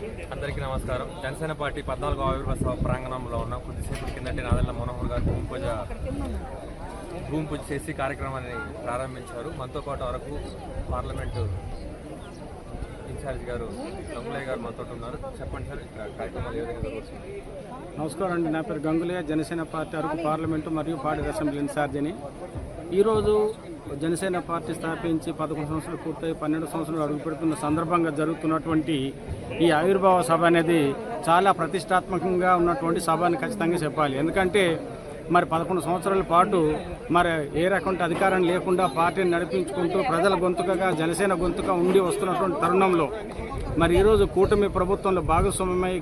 అందరికీ నమస్కారం. జనసేన పార్టీ పద్నాలుగు ఆవిర్భావ సభ ప్రాంగణంలో ఉన్న. కొద్దిసేపు కిందటి నాదెళ్ళ మనోహర్ గారు భూమి పూజ భూమి పూజ చేసి కార్యక్రమాన్ని ప్రారంభించారు. మనతో పాటు వరకు పార్లమెంటు ఇన్ఛార్జ్ గారు గంగులయ్య గారు మనతో ఉన్నారు. చెప్పండి సార్ కార్యక్రమాలు ఏ విధంగా నమస్కారం అండి. నా పేరు గంగులయ్య జనసేన పార్టీ అరకు పార్లమెంటు మరియు పార్టీ అసెంబ్లీ ఇన్ఛార్జిని. ఈరోజు జనసేన పార్టీ స్థాపించి పదకొండు సంవత్సరాలు పూర్తయి పన్నెండు సంవత్సరాలు అడుగుపెడుతున్న సందర్భంగా జరుగుతున్నటువంటి ఈ ఆవిర్భావ సభ అనేది చాలా ప్రతిష్టాత్మకంగా ఉన్నటువంటి సభ అని ఖచ్చితంగా చెప్పాలి. ఎందుకంటే మరి పదకొండు సంవత్సరాల పాటు మరి ఏ రకం అధికారం లేకుండా పార్టీని నడిపించుకుంటూ ప్రజల గొంతుకగా జనసేన గొంతుగా ఉండి వస్తున్నటువంటి తరుణంలో మరి ఈరోజు కూటమి ప్రభుత్వంలో భాగస్వామ్యమై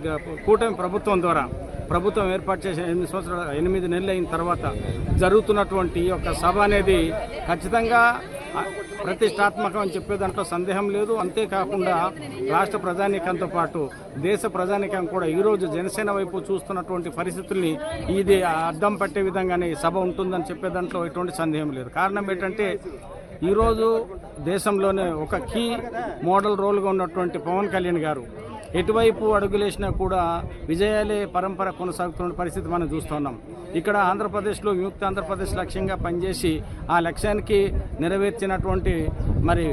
కూటమి ప్రభుత్వం ద్వారా ప్రభుత్వం ఏర్పాటు చేసిన ఎనిమిది సంవత్సరాలు ఎనిమిది నెలలు అయిన తర్వాత జరుగుతున్నటువంటి ఈ యొక్క సభ అనేది ఖచ్చితంగా ప్రతిష్టాత్మకం అని చెప్పే దాంట్లో సందేహం లేదు. అంతేకాకుండా రాష్ట్ర ప్రజానీకంతో పాటు దేశ ప్రజానీకం కూడా ఈరోజు జనసేన వైపు చూస్తున్నటువంటి పరిస్థితుల్ని ఇది అడ్డం పట్టే విధంగానే ఈ సభ ఉంటుందని చెప్పే దాంట్లో ఎటువంటి సందేహం లేదు. కారణం ఏంటంటే ఈరోజు దేశంలోనే ఒక కీ మోడల్ రోల్గా ఉన్నటువంటి పవన్ కళ్యాణ్ గారు ఎటువైపు అడుగులేసినా కూడా విజయాలే పరంపర కొనసాగుతున్న పరిస్థితి మనం చూస్తున్నాం. ఇక్కడ ఆంధ్రప్రదేశ్లో విముక్త ఆంధ్రప్రదేశ్ లక్ష్యంగా పనిచేసి ఆ లక్ష్యానికి నెరవేర్చినటువంటి మరి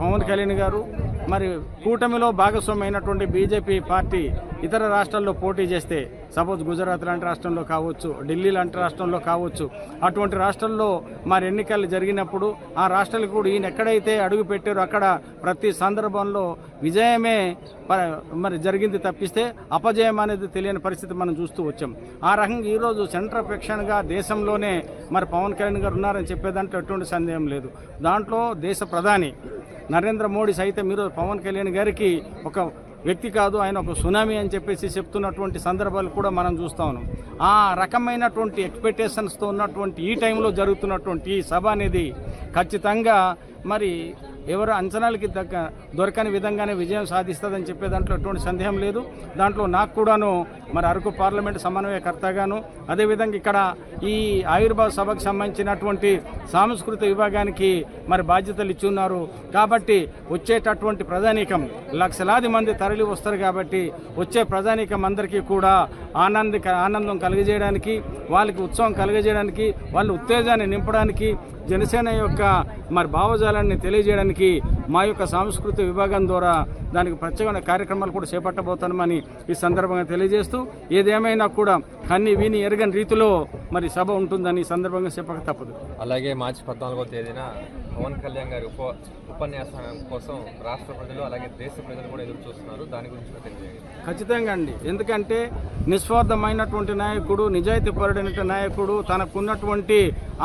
పవన్ కళ్యాణ్ గారు మరి కూటమిలో భాగస్వామ్యమైనటువంటి బీజేపీ పార్టీ ఇతర రాష్ట్రాల్లో పోటీ చేస్తే సపోజ్ గుజరాత్ లాంటి రాష్ట్రంలో కావచ్చు ఢిల్లీ లాంటి రాష్ట్రంలో కావచ్చు అటువంటి రాష్ట్రాల్లో మరి ఎన్నికలు జరిగినప్పుడు ఆ రాష్ట్రాలకు కూడా ఈయన ఎక్కడైతే అడుగు పెట్టారో అక్కడ ప్రతి సందర్భంలో విజయమే ప- మరి జరిగింది తప్పిస్తే అపజయం అనేది తెలియని పరిస్థితి మనం చూస్తూ వచ్చాం. ఆ రకంగా ఈరోజు సెంటర్ పెక్షన్గా దేశంలోనే మరి పవన్ కళ్యాణ్ గారు ఉన్నారని చెప్పేదాంట్లో ఎటువంటి సందేహం లేదు. దాంట్లో దేశ ప్రధాని నరేంద్ర మోడీ సైతం ఈరోజు పవన్ కళ్యాణ్ గారికి ఒక వ్యక్తి కాదు ఆయన ఒక సునామీ అని చెప్పేసి చెప్తున్నటువంటి సందర్భాలు కూడా మనం చూస్తా ఉన్నాం. ఆ రకమైనటువంటి ఎక్స్పెక్టేషన్స్తో ఉన్నటువంటి ఈ టైంలో జరుగుతున్నటువంటి ఈ సభ అనేది ఖచ్చితంగా మరి ఎవరు అంచనాలకి దక్క దొరకని విధంగానే విజయం సాధిస్తుందని చెప్పే దాంట్లో ఎటువంటి సందేహం లేదు. దాంట్లో నాకు కూడాను మరి అరకు పార్లమెంట్ సమన్వయకర్తగాను అదేవిధంగా ఇక్కడ ఈ ఆవిర్భావ సభకు సంబంధించినటువంటి సాంస్కృతిక విభాగానికి మరి బాధ్యతలు ఇచ్చి ఉన్నారు కాబట్టి వచ్చేటటువంటి ప్రజానీకం లక్షలాది మంది తరలి వస్తారు కాబట్టి వచ్చే ప్రజానీకం అందరికీ కూడా ఆనంద ఆనందం కలిగజేయడానికి వాళ్ళకి ఉత్సవం కలిగజేయడానికి వాళ్ళ ఉత్తేజాన్ని నింపడానికి జనసేన యొక్క మరి భావజాలాన్ని తెలియజేయడానికి మా యొక్క సాంస్కృతిక విభాగం ద్వారా దానికి ప్రత్యేకమైన కార్యక్రమాలు కూడా చేపట్టబోతున్నామని ఈ సందర్భంగా తెలియజేస్తూ ఏదేమైనా కూడా కన్ని విని ఎరగని రీతిలో మరి సభ ఉంటుందని ఈ సందర్భంగా చెప్పక తప్పదు. అలాగే మార్చి పద్నాలుగో తేదీన పవన్ కళ్యాణ్ గారి ఉప ఉపన్యాసం కోసం రాష్ట్ర ప్రజలు అలాగే దేశ ప్రజలు కూడా ఎదురు చూస్తున్నారు. దాని గురించి తెలియజేయండి. ఖచ్చితంగా అండి. ఎందుకంటే నిస్వార్థమైనటువంటి నాయకుడు నిజాయితీ నిజాయితీపరుడైన నాయకుడు తనకున్నటువంటి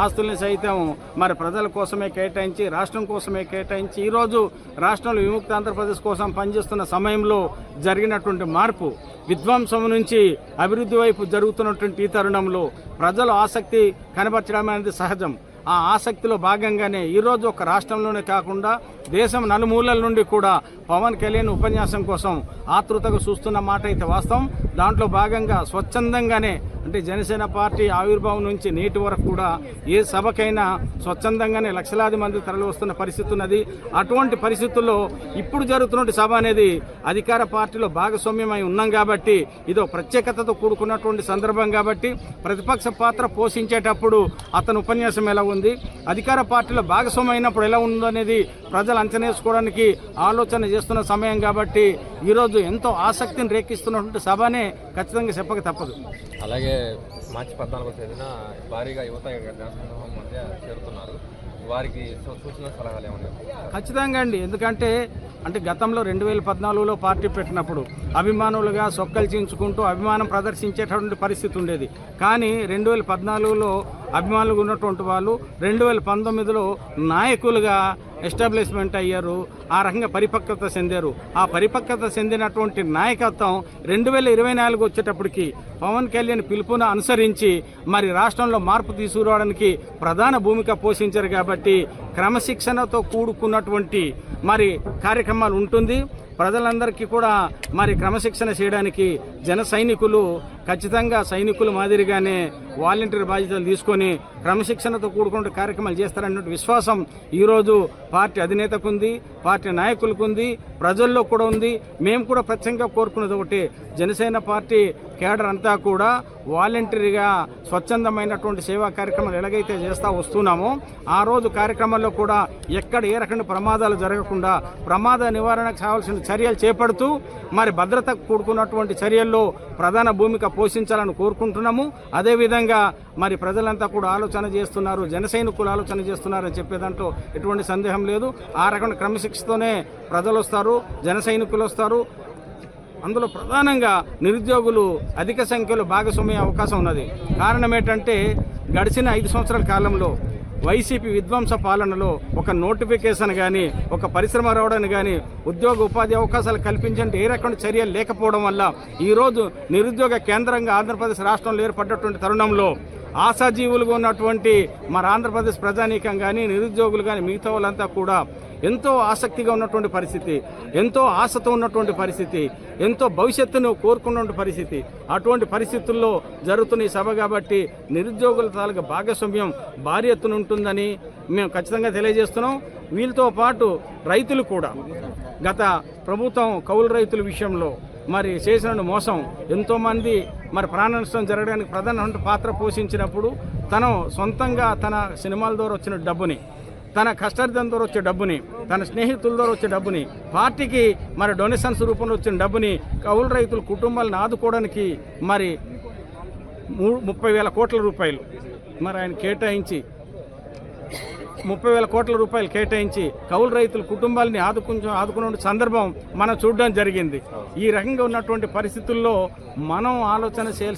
ఆస్తుల్ని సైతం మరి ప్రజల కోసమే కేటాయించి రాష్ట్రం కోసమే కేటాయించి ఈరోజు రాష్ట్రంలో విముక్త ఆంధ్రప్రదేశ్ కోసం పనిచేస్తున్న సమయంలో జరిగినటువంటి మార్పు విధ్వంసం నుంచి అభివృద్ధి వైపు జరుగుతున్నటువంటి ఈ తరుణంలో ప్రజలు ఆసక్తి కనబరచడం అనేది సహజం. ఆ ఆసక్తిలో భాగంగానే ఈరోజు ఒక రాష్ట్రంలోనే కాకుండా దేశం నలుమూలల నుండి కూడా పవన్ కళ్యాణ్ ఉపన్యాసం కోసం ఆతృతగా చూస్తున్న మాట అయితే వాస్తవం. దాంట్లో భాగంగా స్వచ్ఛందంగానే అంటే జనసేన పార్టీ ఆవిర్భావం నుంచి నేటి వరకు కూడా ఏ సభకైనా స్వచ్ఛందంగానే లక్షలాది మంది తరలి వస్తున్న పరిస్థితి ఉన్నది. అటువంటి పరిస్థితుల్లో ఇప్పుడు జరుగుతున్న సభ అనేది అధికార పార్టీలో భాగస్వామ్యమై ఉన్నాం కాబట్టి ఇదో ప్రత్యేకతతో కూడుకున్నటువంటి సందర్భం కాబట్టి ప్రతిపక్ష పాత్ర పోషించేటప్పుడు అతని ఉపన్యాసం ఎలా ఉంది? అధికార పార్టీలో భాగస్వామ్యం అయినప్పుడు ఎలా ఉందో అనేది ప్రజలు అంచనా వేసుకోవడానికి ఆలోచన చేస్తున్న సమయం కాబట్టి ఈరోజు ఎంతో ఆసక్తిని రేకిస్తున్నటువంటి సభనే ఖచ్చితంగా చెప్పక తప్పదు. అలాగే మార్చి పద్నాలుగో తేదీన భారీగా యువత మధ్య చేరుతున్నారు. వారికి సూచన సలహాలు ఏమన్నా? ఖచ్చితంగా అండి. ఎందుకంటే అంటే గతంలో రెండు వేల పద్నాలుగులో పార్టీ పెట్టినప్పుడు అభిమానులుగా సొక్కలు చించుకుంటూ అభిమానం ప్రదర్శించేటటువంటి పరిస్థితి ఉండేది. కానీ రెండు వేల పద్నాలుగులో అభిమానులుగా ఉన్నటువంటి వాళ్ళు రెండు వేల పంతొమ్మిదిలో నాయకులుగా ఎస్టాబ్లిష్మెంట్ అయ్యారు. ఆ రకంగా పరిపక్వత చెందారు. ఆ పరిపక్వత చెందినటువంటి నాయకత్వం రెండు వేల ఇరవై నాలుగు వచ్చేటప్పటికి పవన్ కళ్యాణ్ పిలుపును అనుసరించి మరి రాష్ట్రంలో మార్పు తీసుకురావడానికి ప్రధాన భూమిక పోషించారు కాబట్టి క్రమశిక్షణతో కూడుకున్నటువంటి మరి కార్యక్రమాలు ఉంటుంది. ప్రజలందరికీ కూడా మరి క్రమశిక్షణ చేయడానికి జన సైనికులు ఖచ్చితంగా సైనికుల మాదిరిగానే వాలంటీర్ బాధ్యతలు తీసుకొని క్రమశిక్షణతో కూడుకున్న కార్యక్రమాలు చేస్తారన్నటువంటి విశ్వాసం ఈరోజు పార్టీ అధినేతకు ఉంది పార్టీ నాయకులకు ఉంది ప్రజల్లో కూడా ఉంది. మేము కూడా ప్రత్యేకంగా కోరుకున్నది ఒకటి జనసేన పార్టీ కేడర్ అంతా కూడా వాలంటరీగా స్వచ్ఛందమైనటువంటి సేవా కార్యక్రమాలు ఎలాగైతే చేస్తూ వస్తున్నామో ఆ రోజు కార్యక్రమాల్లో కూడా ఎక్కడ ఏ రకమైన ప్రమాదాలు జరగకుండా ప్రమాద నివారణకు కావాల్సిన చర్యలు చేపడుతూ మరి భద్రతకు కూడుకున్నటువంటి చర్యల్లో ప్రధాన భూమిక పోషించాలని కోరుకుంటున్నాము. అదేవిధంగా మరి ప్రజలంతా కూడా ఆలోచన చేస్తున్నారు జనసైనికులు ఆలోచన చేస్తున్నారని చెప్పే దాంట్లో ఎటువంటి సందేహం లేదు. ఆ రకమైన క్రమశిక్షతోనే ప్రజలు వస్తారు జన వస్తారు. అందులో ప్రధానంగా నిరుద్యోగులు అధిక సంఖ్యలో భాగస్వామ్య అవకాశం ఉన్నది. కారణం ఏంటంటే గడిచిన ఐదు సంవత్సరాల కాలంలో వైసీపీ విధ్వంస పాలనలో ఒక నోటిఫికేషన్ కానీ ఒక పరిశ్రమ రావడానికి కానీ ఉద్యోగ ఉపాధి అవకాశాలు కల్పించండి ఏ రకమైన చర్యలు లేకపోవడం వల్ల ఈరోజు నిరుద్యోగ కేంద్రంగా ఆంధ్రప్రదేశ్ రాష్ట్రంలో ఏర్పడ్డటువంటి తరుణంలో ఆశాజీవులుగా ఉన్నటువంటి మన ఆంధ్రప్రదేశ్ ప్రజానీకం కానీ నిరుద్యోగులు కానీ మిగతా వాళ్ళంతా కూడా ఎంతో ఆసక్తిగా ఉన్నటువంటి పరిస్థితి ఎంతో ఆశతో ఉన్నటువంటి పరిస్థితి ఎంతో భవిష్యత్తును కోరుకున్నటువంటి పరిస్థితి. అటువంటి పరిస్థితుల్లో జరుగుతున్న ఈ సభ కాబట్టి నిరుద్యోగుల తాలూకా భాగస్వామ్యం భారీ ఎత్తున ఉంటుందని మేము ఖచ్చితంగా తెలియజేస్తున్నాం. వీళ్ళతో పాటు రైతులు కూడా గత ప్రభుత్వం కౌలు రైతుల విషయంలో మరి చేసిన మోసం. ఎంతోమంది మరి ప్రాణ నష్టం జరగడానికి ప్రధాన పాత్ర పోషించినప్పుడు తను సొంతంగా తన సినిమాల ద్వారా వచ్చిన డబ్బుని తన కష్టార్థం ద్వారా వచ్చే డబ్బుని తన స్నేహితుల ద్వారా వచ్చే డబ్బుని పార్టీకి మరి డొనేషన్స్ రూపంలో వచ్చిన డబ్బుని కౌలు రైతుల కుటుంబాలను ఆదుకోవడానికి మరి ముప్పై వేల కోట్ల రూపాయలు మరి ఆయన కేటాయించి ముప్పై వేల కోట్ల రూపాయలు కేటాయించి కౌలు రైతుల కుటుంబాలని ఆదుకుంటూ ఆదుకునే సందర్భం మనం చూడడం జరిగింది. ఈ రకంగా ఉన్నటువంటి పరిస్థితుల్లో మనం ఆలోచన చేయాల్సిన